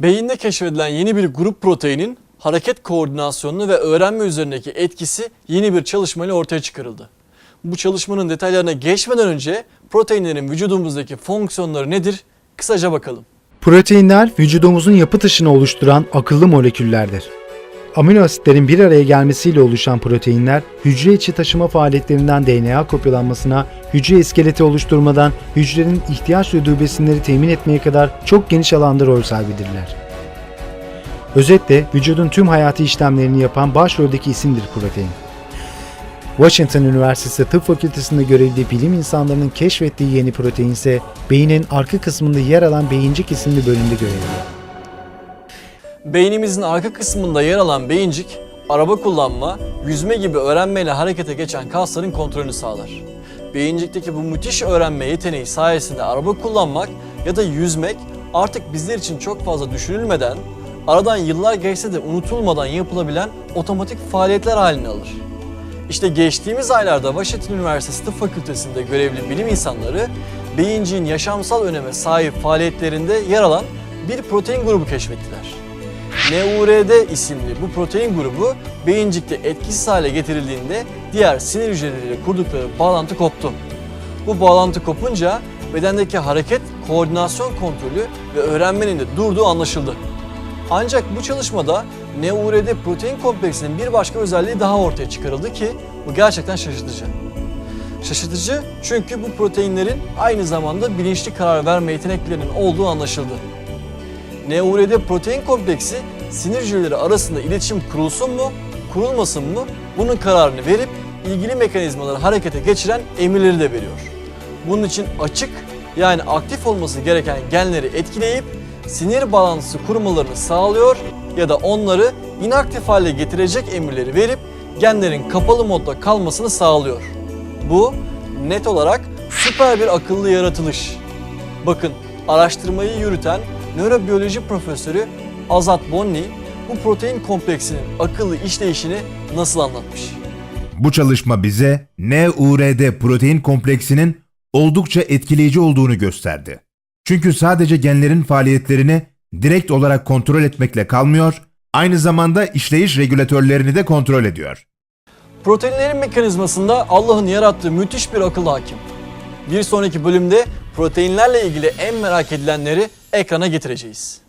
Beyinde keşfedilen yeni bir grup proteinin hareket koordinasyonunu ve öğrenme üzerindeki etkisi yeni bir çalışmayla ortaya çıkarıldı. Bu çalışmanın detaylarına geçmeden önce proteinlerin vücudumuzdaki fonksiyonları nedir? Kısaca bakalım. Proteinler vücudumuzun yapı taşını oluşturan akıllı moleküllerdir. Amino asitlerin bir araya gelmesiyle oluşan proteinler, hücre içi taşıma faaliyetlerinden DNA kopyalanmasına, hücre iskeleti oluşturmadan hücrenin ihtiyaç duyduğu besinleri temin etmeye kadar çok geniş alanda rol sahibidirler. Özetle vücudun tüm hayati işlemlerini yapan başroldeki isimdir protein. Washington Üniversitesi Tıp Fakültesi'nde görevli bilim insanlarının keşfettiği yeni protein ise beynin arka kısmında yer alan beyincik isimli bölümde görevli. Beynimizin arka kısmında yer alan beyincik, araba kullanma, yüzme gibi öğrenmeyle harekete geçen kasların kontrolünü sağlar. Beyincikteki bu müthiş öğrenme yeteneği sayesinde araba kullanmak ya da yüzmek artık bizler için çok fazla düşünülmeden, aradan yıllar geçse de unutulmadan yapılabilen otomatik faaliyetler halini alır. İşte geçtiğimiz aylarda Washington Üniversitesi Tıp Fakültesi'nde görevli bilim insanları beyinciğin yaşamsal öneme sahip faaliyetlerinde yer alan bir protein grubu keşfettiler. NURD isimli bu protein grubu beyincikte etkisiz hale getirildiğinde diğer sinir hücreleriyle kurdukları bağlantı koptu. Bu bağlantı kopunca bedendeki hareket, koordinasyon kontrolü ve öğrenmenin de durduğu anlaşıldı. Ancak bu çalışmada NURD protein kompleksinin bir başka özelliği daha ortaya çıkarıldı ki bu gerçekten şaşırtıcı. Şaşırtıcı çünkü bu proteinlerin aynı zamanda bilinçli karar verme yeteneklerinin olduğu anlaşıldı. NURD protein kompleksi sinir hücreleri arasında iletişim kurulsun mu, kurulmasın mı bunun kararını verip ilgili mekanizmaları harekete geçiren emirleri de veriyor. Bunun için açık yani aktif olması gereken genleri etkileyip sinir bağlantısı kurmalarını sağlıyor ya da onları inaktif hale getirecek emirleri verip genlerin kapalı modda kalmasını sağlıyor. Bu net olarak süper bir akıllı yaratılış. Bakın araştırmayı yürüten nörobiyoloji profesörü Azat Bonni bu protein kompleksinin akıllı işleyişini nasıl anlatmış? Bu çalışma bize NURD protein kompleksinin oldukça etkileyici olduğunu gösterdi. Çünkü sadece genlerin faaliyetlerini direkt olarak kontrol etmekle kalmıyor, aynı zamanda işleyiş regülatörlerini de kontrol ediyor. Proteinlerin mekanizmasında Allah'ın yarattığı müthiş bir akıl hakim. Bir sonraki bölümde proteinlerle ilgili en merak edilenleri ekrana getireceğiz.